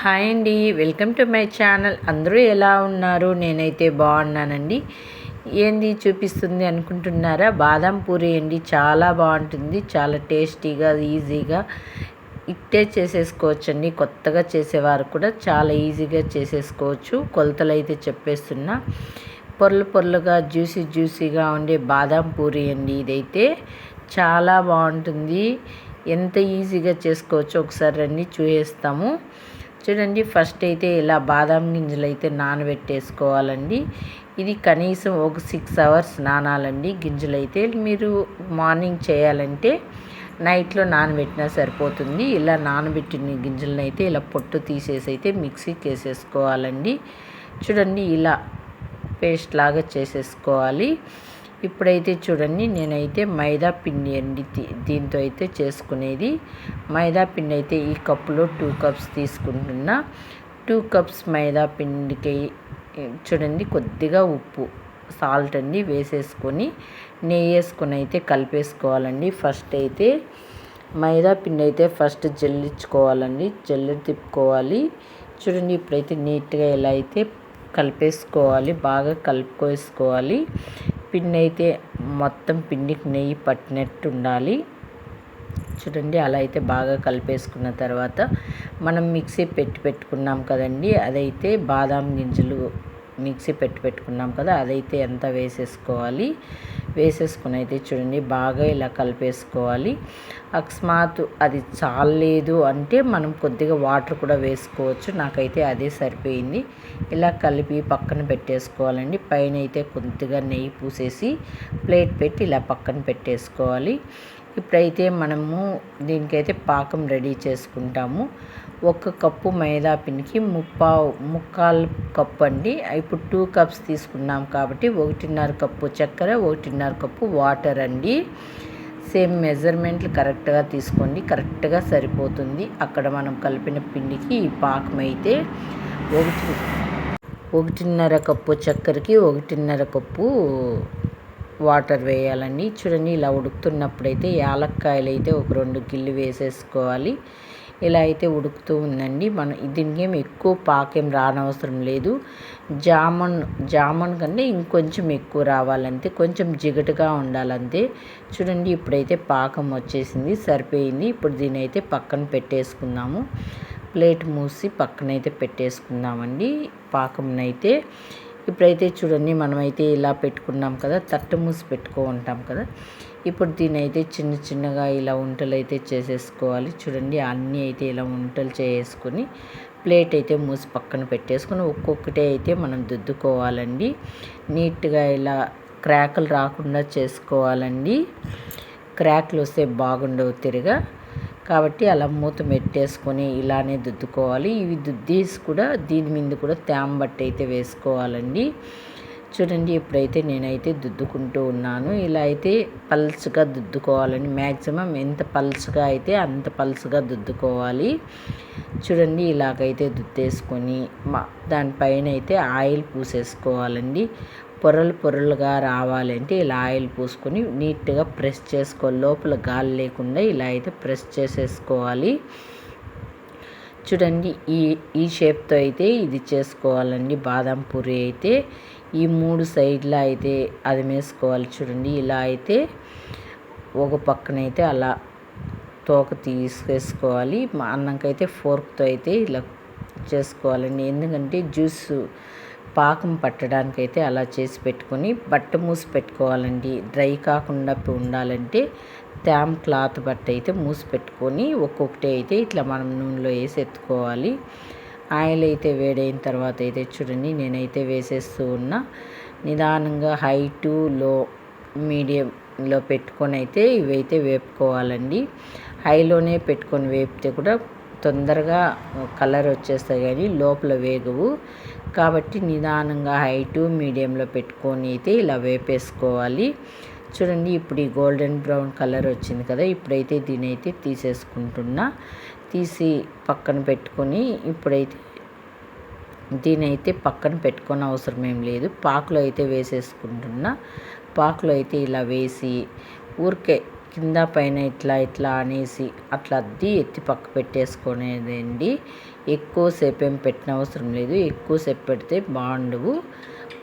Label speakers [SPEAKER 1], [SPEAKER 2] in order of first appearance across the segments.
[SPEAKER 1] Hi అండి welcome to my channel. అందరూ ఎలా ఉన్నారు? నేనైతే బాగున్నానండి. ఏంది చూపిస్తుంది అనుకుంటున్నారా? బాదం పూరి అండి చాలా బాగుంటుంది చాలా టేస్టీగా ఈజీగా ఇట్టే చేసేసుకోవచ్చండి. కొత్తగా చేసేవారు కూడా చాలా ఈజీగా చేసేసుకోవచ్చు. కొలతలు అయితే చెప్పేస్తున్నా. పొరలు పొరలుగా జ్యూసీ జ్యూసీగా ఉండే బాదం పూరి అండి ఇదైతే. చాలా బాగుంటుంది. ఎంత ఈజీగా చేసుకోవచ్చో ఒకసారి రండి చూసేస్తాము. చూడండి ఫస్ట్ అయితే ఇలా బాదం గింజలు అయితే నానబెట్టేసుకోవాలండి. ఇది కనీసం ఒక సిక్స్ అవర్స్ నానాలండి. గింజలు అయితే మీరు మార్నింగ్ చేయాలంటే నైట్లో నానబెట్టినా సరిపోతుంది. ఇలా నానబెట్టిన గింజలను అయితే ఇలా పొట్టు తీసేసి అయితే మిక్సీకి వేసేసుకోవాలండి చూడండి ఇలా పేస్ట్ లాగా చేసేసుకోవాలి. ఇప్పుడైతే చూడండి నేనైతే మైదా పిండి అండి దీంతో అయితే చేసుకునేది. మైదా పిండి అయితే ఈ కప్పులో టూ కప్స్ తీసుకుంటున్నా. టూ కప్స్ మైదా పిండికి చూడండి కొద్దిగా ఉప్పు సాల్ట్ అండి వేసేసుకొని నెయ్యి వేసుకొని అయితే కలిపేసుకోవాలండి. ఫస్ట్ అయితే మైదా పిండి అయితే ఫస్ట్ జల్లించుకోవాలండి. జల్లి తిప్పుకోవాలి. చూడండి ఇప్పుడైతే నీట్గా ఎలా అయితే కలిపేసుకోవాలి బాగా కలుపుకోసుకోవాలి. పిండి అయితే మొత్తం పిండికి నెయ్యి పట్టినట్టు ఉండాలి చూడండి అలా అయితే బాగా కలిపేసుకున్న తర్వాత మనం మిక్సీ పెట్టి పెట్టుకున్నాం కదండి. అదైతే బాదాం గింజలు మిక్సీ పెట్టి పెట్టుకున్నాం కదా అదైతే ఎంత వేసేసుకోవాలి? వేసేసుకుని అయితే చూడండి బాగా ఇలా కలిపేసుకోవాలి. అకస్మాత్ అది చాలేదు అంటే మనం కొద్దిగా వాటర్ కూడా వేసుకోవచ్చు. నాకైతే అదే సరిపోయింది. ఇలా కలిపి పక్కన పెట్టేసుకోవాలండి. పైన అయితే కొద్దిగా నెయ్యి పూసేసి ప్లేట్ పెట్టి ఇలా పక్కన పెట్టేసుకోవాలి. ఇప్పుడైతే మనము దీనికైతే పాకం రెడీ చేసుకుంటాము. ఒక కప్పు మైదా పిండికి ముప్పావు ముక్కాలు కప్పు అండి. ఇప్పుడు టూ కప్స్ తీసుకున్నాం కాబట్టి ఒకటిన్నర కప్పు చక్కెర ఒకటిన్నర కప్పు వాటర్ అండి. సేమ్ మెజర్మెంట్లు కరెక్ట్గా తీసుకోండి. కరెక్ట్గా సరిపోతుంది. అక్కడ మనం కలిపిన పిండికి ఈ పాకం అయితే ఒకటి ఒకటిన్నర కప్పు చక్కెరకి ఒకటిన్నర కప్పు వాటర్ వేయాలండి. చూడండి ఇలా ఉడుకుతున్నప్పుడైతే యాలక్కాయలు అయితే ఒక రెండు గిల్లు వేసేసుకోవాలి. ఇలా అయితే ఉడుకుతూ ఉందండి. మనం దీనికి ఏమి ఎక్కువ పాకేం రానవసరం లేదు. జామన్ జామన్ కంటే ఇంకొంచెం ఎక్కువ రావాలంతే కొంచెం జిగటుగా ఉండాలంతే. చూడండి ఇప్పుడైతే పాకం వచ్చేసింది సరిపోయింది. ఇప్పుడు దీని అయితే పక్కన పెట్టేసుకుందాము. ప్లేట్ మూసి పక్కనైతే పెట్టేసుకుందామండి. పాకంనైతే ఇప్పుడైతే చూడండి మనమైతే ఇలా పెట్టుకున్నాం కదా తట్టు మూసి పెట్టుకో ఉంటాం కదా. ఇప్పుడు దీని అయితే చిన్న చిన్నగా ఇలా వంటలు అయితే చేసేసుకోవాలి. చూడండి అన్నీ అయితే ఇలా వంటలు చేసుకొని ప్లేట్ అయితే మూసి పక్కన పెట్టేసుకొని ఒక్కొక్కటే అయితే మనం దుద్దుకోవాలండి. నీట్గా ఇలా క్రాకులు రాకుండా చేసుకోవాలండి. క్రాక్లు వస్తే బాగుండవు తిరిగా. కాబట్టి అలా మూత పెట్టేసుకొని ఇలానే దుద్దుకోవాలి. ఇవి దుద్దేసి కూడా దీని మీద కూడా తేమ బట్టి అయితే వేసుకోవాలండి. చూడండి ఇప్పుడైతే నేనైతే దుద్దుకుంటూ ఉన్నాను. ఇలా అయితే పల్చగా దుద్దుకోవాలని మ్యాక్సిమం ఎంత పల్చగా అయితే అంత పల్చగా దుద్దుకోవాలి. చూడండి ఇలాగైతే దుద్దేసుకొని మా దానిపైన అయితే ఆయిల్ పూసేసుకోవాలండి. పొరలు పొరలుగా రావాలంటే ఇలా ఆయిల్ పూసుకొని నీట్గా ప్రెస్ చేసుకోవాలి లోపల గాలి లేకుండా ఇలా అయితే ప్రెస్ చేసేసుకోవాలి. చూడండి ఈ ఈ షేప్తో అయితే ఇది చేసుకోవాలండి. బాదం పూరి అయితే ఈ మూడు సైడ్ల అయితే అది వేసుకోవాలి చూడండి. ఇలా అయితే ఒక పక్కనైతే అలా తోక తీసేసుకోవాలి. మా అన్నంకైతే ఫోర్క్తో అయితే ఇలా చేసుకోవాలండి. ఎందుకంటే జ్యూస్ పాకం పట్టడానికైతే అలా చేసి పెట్టుకొని బట్ట మూసి పెట్టుకోవాలండి. డ్రై కాకుండా ఉండాలంటే త్యామ్ క్లాత్ బట్ట అయితే మూసి పెట్టుకొని ఒక్కొక్కటి అయితే ఇట్లా మనం నూనెలో వేసి ఎత్తుకోవాలి. ఆయిల్ అయితే వేడైన తర్వాత అయితే చూడండి నేనైతే వేసేస్తూ ఉన్నా. నిదానంగా హై టు లో మీడియంలో పెట్టుకొని అయితే ఇవైతే వేపుకోవాలండి. హైలోనే పెట్టుకొని వేపితే కూడా తొందరగా కలర్ వచ్చేస్తాయి కానీ లోపల వేగవు. కాబట్టి నిదానంగా హైటు మీడియంలో పెట్టుకొని అయితే ఇలా వేపేసుకోవాలి. చూడండి ఇప్పుడు ఈ గోల్డెన్ బ్రౌన్ కలర్ వచ్చింది కదా ఇప్పుడైతే దీని అయితే తీసేసుకుంటున్నా. తీసి పక్కన పెట్టుకొని ఇప్పుడైతే దీని అయితే పక్కన పెట్టుకొని అవసరం ఏం లేదు. పాకులో అయితే వేసేసుకుంటున్నా. పాకులో అయితే ఇలా వేసి ఊరికే కింద పైన ఇట్లా ఇట్లా అనేసి అట్లా అద్ది ఎత్తి పక్క పెట్టేసుకునేదండి. ఎక్కువసేపు ఏం పెట్టిన అవసరం లేదు. ఎక్కువసేపు పెడితే బాగుండవు.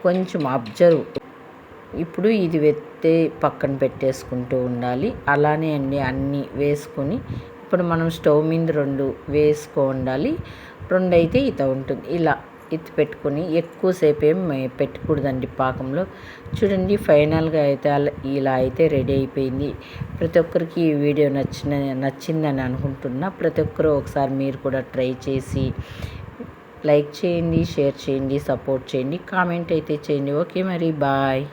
[SPEAKER 1] కొంచెం అబ్జర్వ్. ఇప్పుడు ఇది వెత్తే పక్కన పెట్టేసుకుంటూ ఉండాలి. అలానే అండి అన్నీ వేసుకొని ఇప్పుడు మనం స్టవ్ మీద రెండు వేసుకో ఉండాలి. రెండు అయితే ఇత ఉంటుంది. ఇలా ఎత్తి పెట్టుకొని ఎక్కువసేపు ఏం పెట్టకూడదండి పాకంలో. చూడండి ఫైనల్గా అయితే అలా ఇలా అయితే రెడీ అయిపోయింది. ప్రతి ఒక్కరికి ఈ వీడియో నచ్చిన నచ్చిందని అనుకుంటున్నా. ప్రతి ఒక్కరు ఒకసారి మీరు కూడా ట్రై చేసి లైక్ చేయండి షేర్ చేయండి సపోర్ట్ చేయండి కామెంట్ అయితే చేయండి. ఓకే మరి బాయ్.